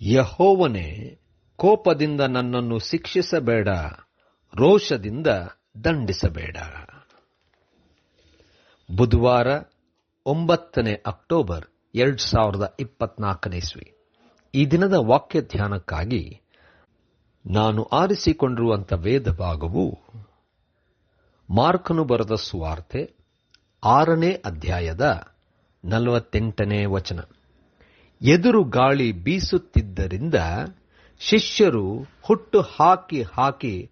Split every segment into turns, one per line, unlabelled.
ಯಹೋವನೇ, ಕೋಪದಿಂದ ನನ್ನನ್ನು ಶಿಕ್ಷಿಸಬೇಡ, ರೋಷದಿಂದ ದಂಡಿಸಬೇಡ. ಬುಧವಾರ ಒಂಬತ್ತನೇ ಅಕ್ಟೋಬರ್ ಎರಡ್ ಸಾವಿರದ ಇಪ್ಪತ್ನಾಲ್ಕನೇ ಇಸ್ವಿ. ಈ ದಿನದ ವಾಕ್ಯ ಧ್ಯಾನಕ್ಕಾಗಿ ನಾನು ಆರಿಸಿಕೊಂಡಿರುವಂಥ ವೇದ ಭಾಗವು ಮಾರ್ಕನು ಬರೆದ ಸುವಾರ್ತೆ ಆರನೇ ಅಧ್ಯಾಯದ ನಲವತ್ತೆಂಟನೇ ವಚನ. ಎದುರು ಗಾಳಿ ಬೀಸುತ್ತಿದ್ದರಿಂದ ಶಿಷ್ಯರು ಹುಟ್ಟು ಹಾಕಿ ಹಾಕಿ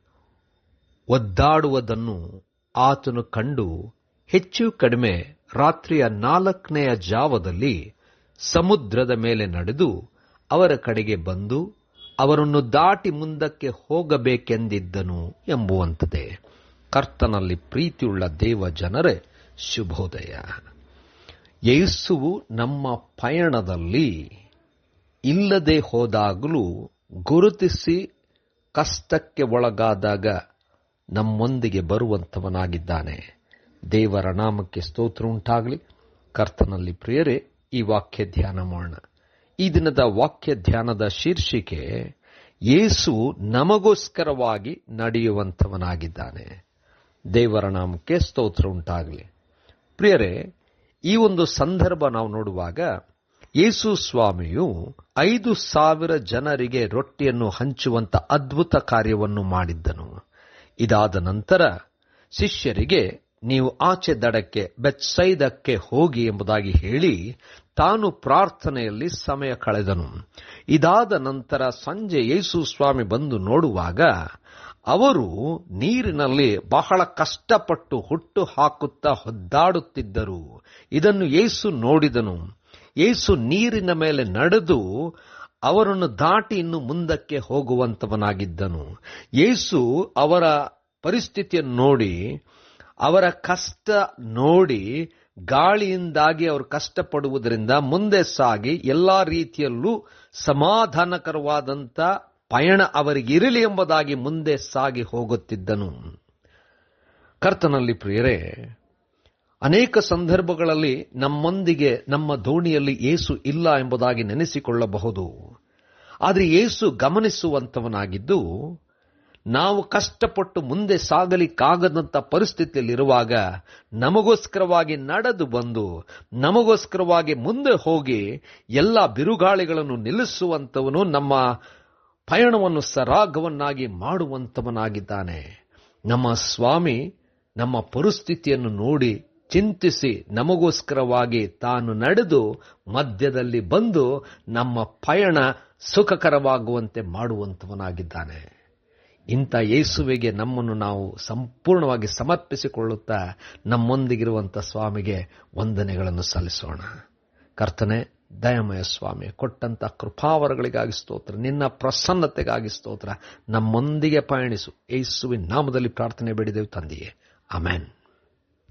ಒದ್ದಾಡುವುದನ್ನು ಆತನು ಕಂಡು ಹೆಚ್ಚು ಕಡಿಮೆ ರಾತ್ರಿಯ ನಾಲ್ಕನೆಯ ಜಾವದಲ್ಲಿ ಸಮುದ್ರದ ಮೇಲೆ ನಡೆದು ಅವರ ಕಡೆಗೆ ಬಂದು ಅವರನ್ನು ದಾಟಿ ಮುಂದಕ್ಕೆ ಹೋಗಬೇಕೆಂದಿದ್ದನು ಎಂಬುವಂತದೆ ಕರ್ತನಲ್ಲಿ ಪ್ರೀತಿಯುಳ್ಳ ದೇವ ಜನರೇ ಶುಭೋದಯ. ಯೇಸುವು ನಮ್ಮ ಪಯಣದಲ್ಲಿ ಇಲ್ಲದೆ ಹೋದಾಗಲೂ ಗುರುತಿಸಿ ಕಷ್ಟಕ್ಕೆ ಒಳಗಾದಾಗ ನಮ್ಮೊಂದಿಗೆ ಬರುವಂಥವನಾಗಿದ್ದಾನೆ. ದೇವರ ನಾಮಕ್ಕೆ ಸ್ತೋತ್ರ ಉಂಟಾಗಲಿ. ಕರ್ತನಲ್ಲಿ ಪ್ರಿಯರೇ, ಈ ವಾಕ್ಯ ಧ್ಯಾನ ಮಾಡೋಣ. ಈ ದಿನದ ವಾಕ್ಯ ಧ್ಯಾನದ ಶೀರ್ಷಿಕೆ, ಯೇಸು ನಮಗೋಸ್ಕರವಾಗಿ ನಡೆಯುವಂಥವನಾಗಿದ್ದಾನೆ. ದೇವರ ನಾಮಕ್ಕೆ ಸ್ತೋತ್ರ ಉಂಟಾಗಲಿ. ಪ್ರಿಯರೇ ಈ ಒಂದು ಸಂದರ್ಭ ನಾವು ನೋಡುವಾಗ ಯೇಸು ಸ್ವಾಮಿಯು ಐದು ಸಾವಿರ ಜನರಿಗೆ ರೊಟ್ಟಿಯನ್ನು ಹಂಚುವಂತ ಅದ್ಭುತ ಕಾರ್ಯವನ್ನು ಮಾಡಿದ್ದನು. ಇದಾದ ನಂತರ ಶಿಷ್ಯರಿಗೆ, ನೀವು ಆಚೆ ದಡಕ್ಕೆ, ಬೆತ್ಸೈದಕ್ಕೆ ಹೋಗಿ ಎಂಬುದಾಗಿ ಹೇಳಿ ತಾನು ಪ್ರಾರ್ಥನೆಯಲ್ಲಿ ಸಮಯ ಕಳೆದನು. ಇದಾದ ನಂತರ ಸಂಜೆ ಯೇಸು ಸ್ವಾಮಿ ಬಂದು ನೋಡುವಾಗ ಅವರು ನೀರಿನಲ್ಲಿ ಬಹಳ ಕಷ್ಟಪಟ್ಟು ಹುಟ್ಟು ಹಾಕುತ್ತಾ ಹೊದ್ದಾಡುತ್ತಿದ್ದರು ಇದನ್ನು ಯೇಸು ನೋಡಿದನು. ಯೇಸು ನೀರಿನ ಮೇಲೆ ನಡೆದು ಅವರನ್ನು ದಾಟಿ ಇನ್ನು ಮುಂದಕ್ಕೆ ಹೋಗುವಂತವನಾಗಿದ್ದನು. ಯೇಸು ಅವರ ಪರಿಸ್ಥಿತಿಯನ್ನು ನೋಡಿ, ಅವರ ಕಷ್ಟ ನೋಡಿ, ಗಾಳಿಯಿಂದಾಗಿ ಅವರು ಕಷ್ಟಪಡುವುದರಿಂದ ಮುಂದೆ ಸಾಗಿ ಎಲ್ಲಾ ರೀತಿಯಲ್ಲೂ ಸಮಾಧಾನಕರವಾದಂಥ ಪಯಣ ಅವರಿಗಿರಲಿ ಎಂಬುದಾಗಿ ಮುಂದೆ ಸಾಗಿ ಹೋಗುತ್ತಿದ್ದನು. ಕರ್ತನಲ್ಲಿ ಪ್ರಿಯರೇ, ಅನೇಕ ಸಂದರ್ಭಗಳಲ್ಲಿ ನಮ್ಮೊಂದಿಗೆ, ನಮ್ಮ ದೋಣಿಯಲ್ಲಿ ಏಸು ಇಲ್ಲ ಎಂಬುದಾಗಿ ನೆನೆಸಿಕೊಳ್ಳಬಹುದು. ಆದರೆ ಏಸು ಗಮನಿಸುವಂತವನಾಗಿದ್ದು ನಾವು ಕಷ್ಟಪಟ್ಟು ಮುಂದೆ ಸಾಗಲಿಕ್ಕಾಗದಂಥ ಪರಿಸ್ಥಿತಿಯಲ್ಲಿರುವಾಗ ನಮಗೋಸ್ಕರವಾಗಿ ನಡೆದು ಬಂದು, ನಮಗೋಸ್ಕರವಾಗಿ ಮುಂದೆ ಹೋಗಿ ಎಲ್ಲ ಬಿರುಗಾಳಿಗಳನ್ನು ನಿಲ್ಲಿಸುವಂಥವನು ನಮ್ಮ ಪಯಣವನ್ನು ಸರಾಗವನ್ನಾಗಿ ಮಾಡುವಂಥವನಾಗಿದ್ದಾನೆ. ನಮ್ಮ ಸ್ವಾಮಿ ನಮ್ಮ ಪರಿಸ್ಥಿತಿಯನ್ನು ನೋಡಿ ಚಿಂತಿಸಿ ನಮಗೋಸ್ಕರವಾಗಿ ತಾನು ನಡೆದು ಮಧ್ಯದಲ್ಲಿ ಬಂದು ನಮ್ಮ ಪಯಣ ಸುಖಕರವಾಗುವಂತೆ ಮಾಡುವಂಥವನಾಗಿದ್ದಾನೆ. ಇಂಥ ಯೇಸುವಿಗೆ ನಮ್ಮನ್ನು ನಾವು ಸಂಪೂರ್ಣವಾಗಿ ಸಮರ್ಪಿಸಿಕೊಳ್ಳುತ್ತಾ ನಮ್ಮೊಂದಿಗಿರುವಂಥ ಸ್ವಾಮಿಗೆ ವಂದನೆಗಳನ್ನು ಸಲ್ಲಿಸೋಣ. ಕರ್ತನೆ ದಯಮಯ ಸ್ವಾಮಿ ಕೊಟ್ಟಂತ ಕೃಪಾವರಗಳಿಗಾಗಿ ಸ್ತೋತ್ರ, ನಿನ್ನ ಪ್ರಸನ್ನತೆಗಾಗಿ ಸ್ತೋತ್ರ, ನಮ್ಮೊಂದಿಗೆ ಪಯಣಿಸು. ಏಸುವಿನ ನಾಮದಲ್ಲಿ ಪ್ರಾರ್ಥನೆ ಬೇಡಿದೆವು ತಂದೆಯೇ. ಅಮೆನ್